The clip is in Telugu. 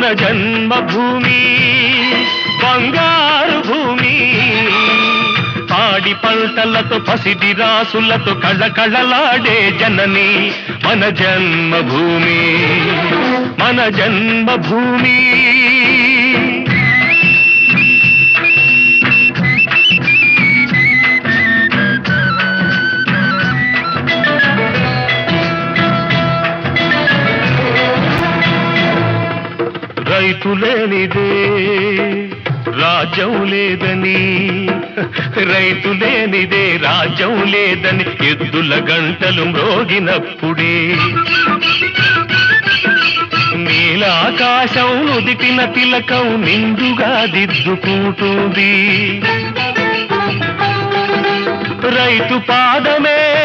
మన జన్మభూమి బంగారు భూమి. పాడి పంటలతో పసిడి రాసులతో కళకళలాడే జనని మన జన్మభూమి మన జన్మభూమి. రైతు లేనిదే రాజ్యం లేదని. రైతు లేనిదే రాజ్యం లేదని ఎద్దుల గంటలు మ్రోగినప్పుడే. నీలాకాశం నుదిటిన తిలకం నిండుగా దిద్దుకుంటుంది. రైతు పాదమే